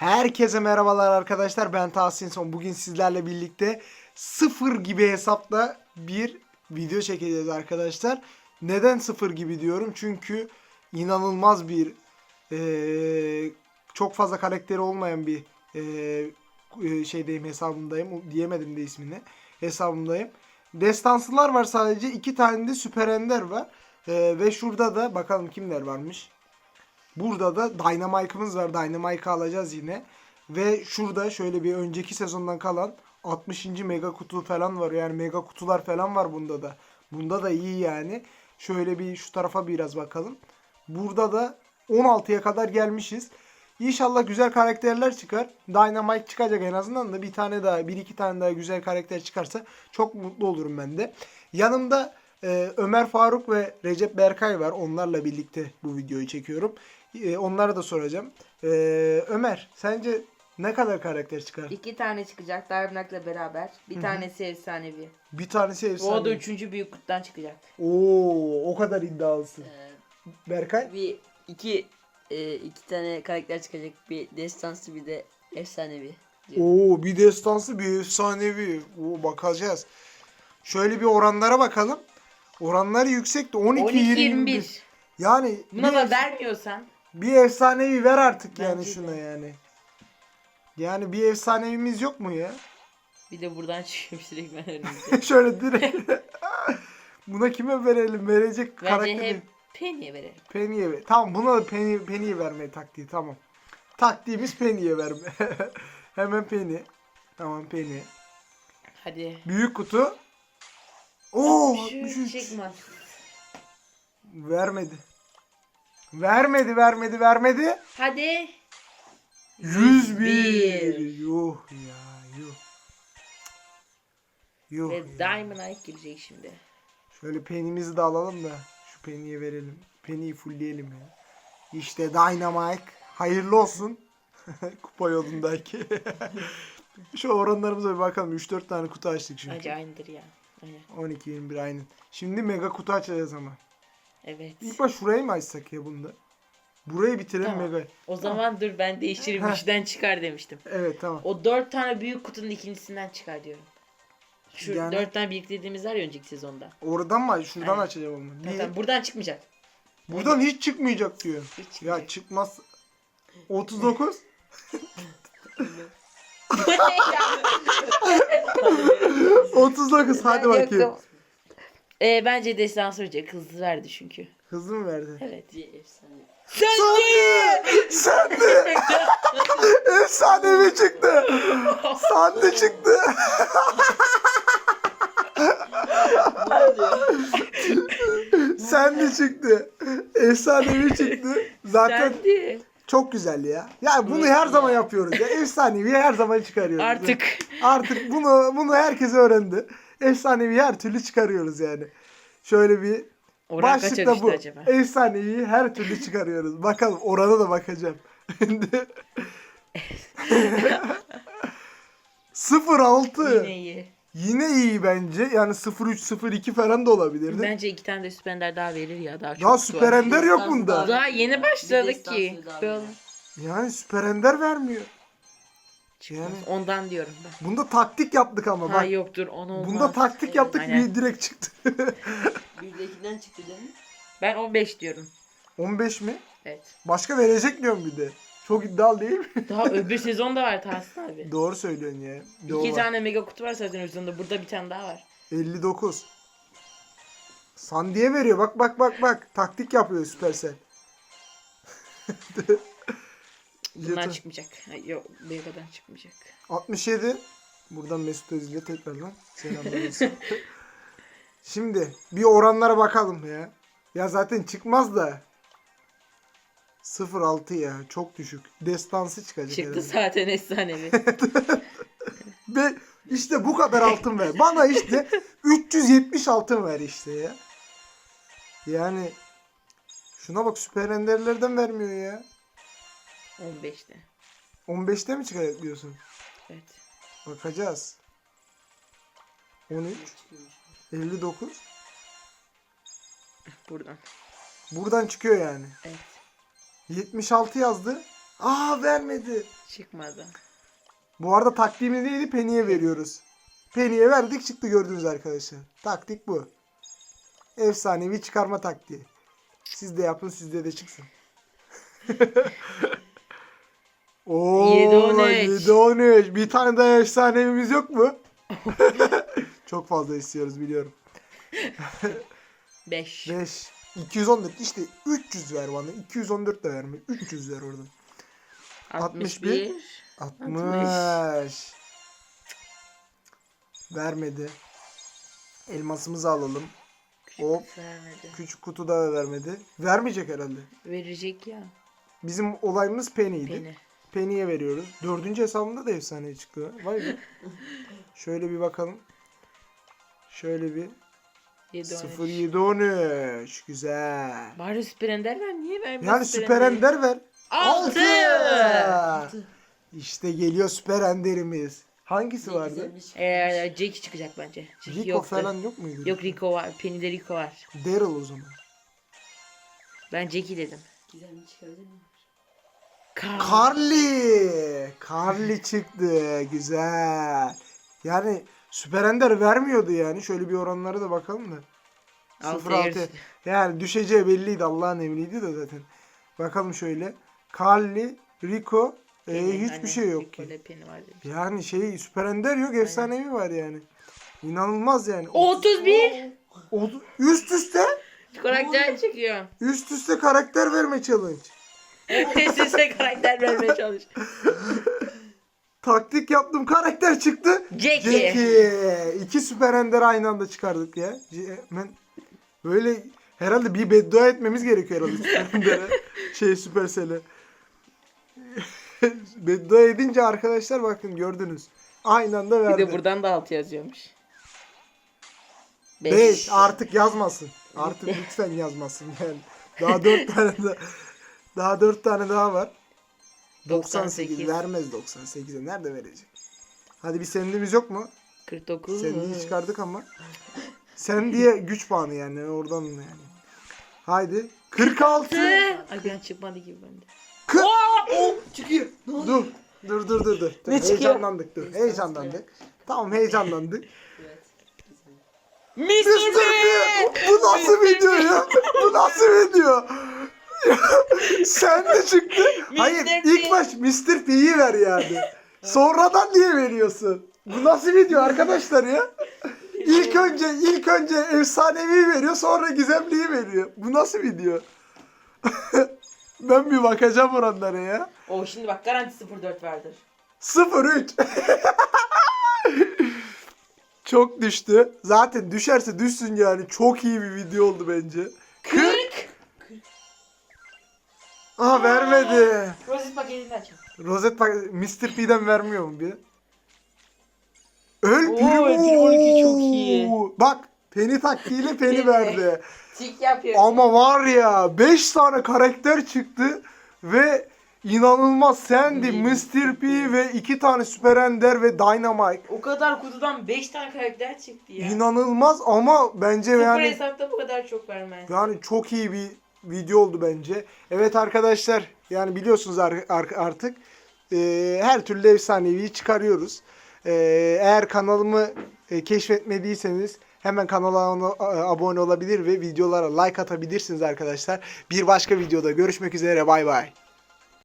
Herkese merhabalar arkadaşlar. Ben Tahsin Son. Bugün sizlerle birlikte sıfır gibi hesapla bir video çekeceğiz arkadaşlar. Neden sıfır gibi diyorum? Çünkü inanılmaz bir eee, çok fazla karakteri olmayan bir eee, e, şeydeyim hesabımdayım. Diyemedim de ismini. Hesabımdayım. Destansılar var sadece. iki tane de süper ender var. Eee, ve şurada da bakalım kimler varmış. Burada da Dynamike'ımız var. Dynamike'ı alacağız yine. Ve şurada şöyle bir önceki sezondan kalan 60. mega kutu falan var. Yani mega kutular falan var bunda da. Bunda da iyi yani. Şöyle bir şu tarafa biraz bakalım. Burada da 16'ya kadar gelmişiz. İnşallah güzel karakterler çıkar. Dynamite çıkacak en azından da bir tane daha, bir iki tane daha güzel karakter çıkarsa çok mutlu olurum ben de. Yanımda e, Ömer Faruk ve Recep Berkay var. Onlarla birlikte bu videoyu çekiyorum. E, onlara da soracağım. E, Ömer, sence ne kadar karakter çıkar? İki tane çıkacak Darmnak'la beraber. Bir tanesi efsanevi. Bir tanesi efsane. O da üçüncü büyük kuttan çıkacak. Oo, o kadar iddialısın. Ee, Berkay? bir iki e, iki tane karakter çıkacak bir destansı bir de efsanevi. Oo, bir destansı bir efsanevi. Oo, bakacağız. Şöyle bir oranlara bakalım. Oranları yüksekti. 12 21. 12-21. Yani Buna da vermiyorsan bir efsanevi ver artık yani Bence de. şuna yani. Yani bir efsanevimiz yok mu ya? bir de buradan çıkıyor sürekli ben önümüzde. Şöyle direkt. Buna kime verelim? Verecek Bence karakteri. hep Penny'e verelim. Penny'e ver. Tamam buna da Penny, Penny'e verme taktiği tamam. Taktiğimiz Penny'e verme. Hemen Penny. Tamam Penny. Hadi. Büyük kutu. Oo Şu 63. çıkmaz. Vermedi. Vermedi vermedi vermedi. Hadi. 101. Yuh ya yuh. Yuh Ve ya. Diamond Eye gelecek şimdi. Şöyle penimizi de alalım da şu peniye verelim. Peniyi fullleyelim ya. İşte Dynamite. Hayırlı olsun. Kupa yolundaki. şu oranlarımıza bir bakalım. 3-4 tane kutu açtık çünkü. Bence aynıdır ya. Aynen. 12-21 aynen. Şimdi mega kutu açacağız ama. Evet. İlk baş şurayı mı açsak ya bunda? Burayı bitirelim Tamam. mega. O zaman dur ben değiştireyim. Heh. Üçten çıkar demiştim. Evet tamam. O dört tane büyük kutunun ikincisinden çıkar diyorum. Şu Yani- dört tane biriktirdiğimiz var ya önceki sezonda. Oradan mı? Şuradan Aynen. açacağım onu. Bir- Zaten buradan çıkmayacak. Buradan hiç çıkmayacak diyor. Hiç Ya çıkmayacak. çıkmaz. 39. 39 hadi bakayım. Ee, bence destansı olacak. Hızlı verdi çünkü. Hızlı mı verdi? Evet. Bir efsane. Sandı! Sandı! Efsanevi çıktı. Sandı çıktı. Sandı çıktı. Efsanevi çıktı. Zaten Dendi. çok güzel ya. Ya bunu her zaman yapıyoruz ya. Efsanevi her zaman çıkarıyoruz. Artık. Artık bunu bunu herkes öğrendi. Efsanevi her türlü çıkarıyoruz yani. Şöyle bir Oran başlıkta bu. acaba? Efsanevi her türlü çıkarıyoruz. Bakalım orana da bakacağım. Şimdi 06 Yine iyi. Yine iyi bence. Yani 03 02 falan da olabilirdi. Bence iki tane de süpender daha verir ya. Daha çok Daha kutu süper var. ender yok bunda. daha- Daha yeni başladık ki. Böyle. Yani süper ender vermiyor. Çıkmaz. Yani Ondan diyorum ben. bunda taktik yaptık ama Ha bak. yoktur onu olmaz. Bunda taktik yaptık Aynen. bir direkt çıktı. Bir de ikinden çıktı değil mi? Ben 15 diyorum. 15 mi? Evet. Başka verecek diyorum bir de. Çok iddialı değil mi? Daha öbür sezon da var Tahsin abi. Doğru söylüyorsun ya. Doğru İki tane mega kutu var zaten sezonda. Burada bir tane daha var. 59. Sandiye veriyor. Bak bak bak bak. Taktik yapıyor Supercell. Bundan Jeton. çıkmayacak. Yok Mega'dan çıkmayacak. 67. Buradan Mesut Özil'e tekrardan selamlar olsun. Şimdi bir oranlara bakalım ya. Ya zaten çıkmaz da. 0.6 ya. Çok düşük. Destansı çıkacak Çıktı herhalde. zaten efsanevi. Ve işte bu kadar altın ver. Bana işte 370 altın ver işte ya. Yani şuna bak süper enderlerden vermiyor ya. 15'te. 15'te mi çıkacak diyorsun? Evet. Bakacağız. 13, Çıkıyormuş. 59. Buradan. Buradan çıkıyor yani. Evet. 76 yazdı. Aa vermedi. Çıkmadı. Bu arada taktiğimiz neydi? Penny'e veriyoruz. Penny'e verdik çıktı gördünüz arkadaşlar. Taktik bu. Efsanevi çıkarma taktiği. Siz de yapın sizde de çıksın. Oo, 7-13. 7-13. Bir tane daha efsanevimiz yok mu? Çok fazla istiyoruz biliyorum. 5. 5. 214 işte 300 ver bana. 214 de verme. 300 ver oradan. 61. 60. Vermedi. Elmasımızı alalım. Hop. Vermedi. Küçük kutuda da vermedi. Vermeyecek herhalde. Verecek ya. Bizim olayımız Penny'ydi. Penny. Penny'ye veriyoruz. Dördüncü hesabımda da efsane çıktı. Vay be. Şöyle bir bakalım. Şöyle bir 7 0 13. 7 13. Güzel. Bari Süper Ender ver. Niye vermiyorsun Yani Süper Ender ver. Altı. Altı. İşte geliyor Süper Ender'imiz. Hangisi vardı? Eee Jackie çıkacak bence. Jackie Rico yoktu. falan yok muydu? Yok Rico var. Penny'de Rico var. Daryl o zaman. Ben Jackie dedim. Gizemli çıkabilir miyim? Carl. Carly. Carly çıktı. Güzel. Yani Süper Ender vermiyordu yani. Şöyle bir oranlara da bakalım da. Altı 0-6. yarısı. Yani düşeceği belliydi. Allah'ın emriydi de zaten. Bakalım şöyle. Carly, Rico. e, Penny, hiçbir aynen. şey yok ki. Yani şey Süper Ender yok. Efsanevi var yani. İnanılmaz yani. 31. O- üst üste Karakter çıkıyor. üst üste karakter verme challenge. Size karakter vermeye çalış. Taktik yaptım karakter çıktı. Jackie. Jackie. İki süper ender aynı anda çıkardık ya. Ben böyle herhalde bir beddua etmemiz gerekiyor herhalde süper endere. şey süpersele. beddua edince arkadaşlar bakın gördünüz. Aynı anda Bir verdi. de buradan da 6 yazıyormuş. 5 artık yazmasın. Artık lütfen yazmasın yani. Daha 4 tane daha, daha 4 tane daha var. 98, 98. vermez 98'e. Nerede verecek? Hadi bir sendimiz yok mu? 49. Sendiyi çıkardık ama. Sen diye güç puanı yani oradan yani. Haydi. 46. Ay ben çıkmadı gibi bende. Kı- Çıkıyor. dur. Dur dur dur dur. dur. Ne çıkıyor? Heyecanlandık dur. Heyecanlandık. Tamam heyecanlandık. Mr. Mr. Bu nasıl video ya? Bu nasıl video? Sen de çıktı. Hayır Mr. ilk P. baş Mr. P'yi ver yani. Sonradan niye veriyorsun? Bu nasıl video arkadaşlar ya? İlk önce ilk önce efsanevi veriyor sonra gizemliyi veriyor. Bu nasıl video? ben bir bakacağım oranlara ya. O şimdi bak garanti 04 vardır. 0-3. Çok düştü. Zaten düşerse düşsün yani. Çok iyi bir video oldu bence. 40. Aha vermedi. Rozet paketini açalım. Rozet bak Mr. P'den vermiyor mu bir? Öl Oo, Primo. El Primo 12 çok iyi. Bak Penny taktiğiyle Penny Penny. verdi. Tik yapıyor. Ama var ya 5 tane karakter çıktı ve inanılmaz Sandy. Mr. P ve 2 tane Süper Ender ve Dynamite. O kadar kutudan 5 tane karakter çıktı ya. İnanılmaz ama bence Sıfır yani hesapta bu kadar çok vermez. yani çok iyi bir video oldu bence. Evet arkadaşlar yani biliyorsunuz ar- ar- artık e, her türlü efsanevi çıkarıyoruz. E, eğer kanalımı e, keşfetmediyseniz hemen kanala abone olabilir ve videolara like atabilirsiniz arkadaşlar. Bir başka videoda görüşmek üzere bay bay.